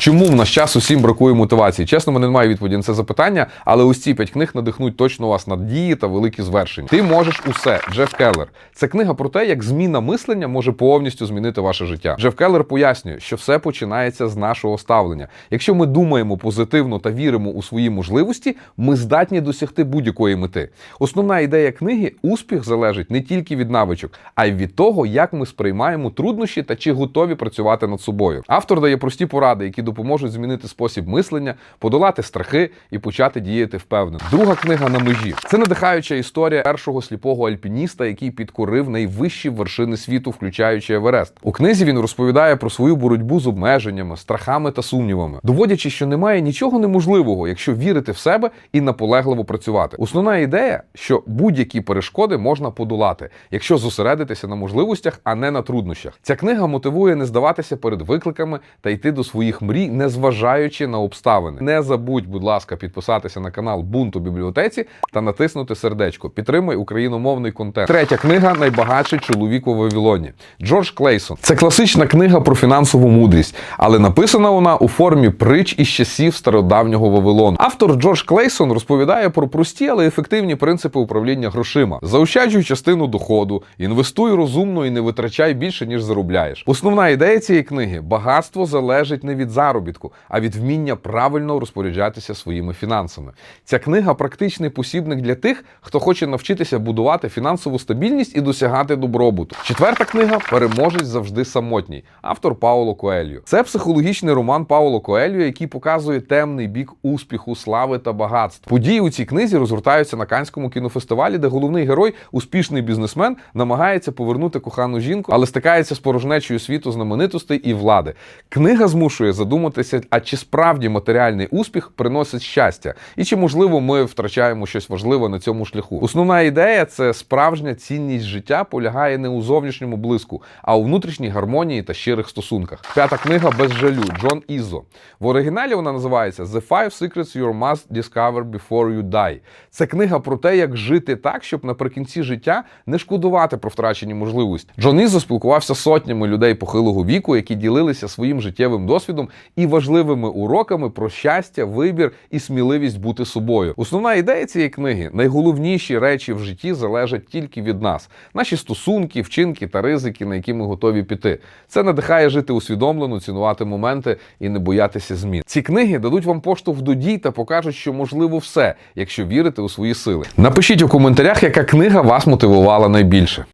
Чому в наш час усім бракує мотивації? Чесно, мене немає відповіді на це запитання, але ось ці п'ять книг надихнуть точно вас на дії та великі звершення. Ти можеш усе. Джеф Келлер. Це книга про те, як зміна мислення може повністю змінити ваше життя. Джеф Келлер пояснює, що все починається з нашого ставлення. Якщо ми думаємо позитивно та віримо у свої можливості, ми здатні досягти будь-якої мети. Основна ідея книги успіх залежить не тільки від навичок, а й від того, як ми сприймаємо труднощі та чи готові працювати над собою. Автор дає прості поради, які допоможуть змінити спосіб мислення, подолати страхи і почати діяти впевнено. Друга книга на межі це надихаюча історія першого сліпого альпініста, який підкорив найвищі вершини світу, включаючи Еверест. У книзі він розповідає про свою боротьбу з обмеженнями, страхами та сумнівами, доводячи, що немає нічого неможливого, якщо вірити в себе і наполегливо працювати. Основна ідея, що будь-які перешкоди можна подолати, якщо зосередитися на можливостях, а не на труднощах. Ця книга мотивує не здаватися перед викликами та йти до своїх мрій, незважаючи на обставини. Не забудь, будь ласка, підписатися на канал Бунт у бібліотеці та натиснути сердечко. Підтримай україномовний контент. Третя книга найбагатший чоловік у Вавилоні. Джордж Клейсон. Це класична книга про фінансову мудрість, але написана вона у формі притч із часів стародавнього Вавилону. Автор Джордж Клейсон розповідає про прості, але ефективні принципи управління грошима. Заощаджуй частину доходу, інвестуй розумно і не витрачай більше, ніж заробляєш. Основна ідея цієї книги багатство залежить не від заробітку, а від вміння правильно розпоряджатися своїми фінансами. Ця книга практичний посібник для тих, хто хоче навчитися будувати фінансову стабільність і досягати добробуту. Четверта книга Переможець завжди самотній. Автор Пауло Коельо. Це психологічний роман Пауло Коельо, який показує темний бік успіху, слави та багатства. Події у цій книзі розгортаються на Канському кінофестивалі, де головний герой, успішний бізнесмен, намагається повернути кохану жінку, але стикається з порожнечою світу знаменитостей і влади. Книга змушує задуматися, а чи справді матеріальний успіх приносить щастя, і чи можливо ми втрачаємо щось важливе на цьому шляху. Основна ідея це справжня цінність життя полягає не у зовнішньому блиску, а у внутрішній гармонії та щирих стосунках. П'ята книга без жалю Джон Ізо. В оригіналі вона називається The Five Secrets You Must Discover Before You Die. Це книга про те, як жити так, щоб наприкінці життя не шкодувати про втрачені можливості. Джон Ізо спілкувався з сотнями людей похилого віку, які ділилися своїм життєвим досвідом і важливими уроками про щастя, вибір і сміливість бути собою. Основна ідея цієї книги найголовніші речі в житті залежать тільки від нас: наші стосунки, вчинки та ризики, на які ми готові піти. Це надихає жити усвідомлено, цінувати моменти і не боятися змін. Ці книги дадуть вам поштовх до дій та покажуть, що можливо все, якщо вірите у свої сили. Напишіть у коментарях, яка книга вас мотивувала найбільше.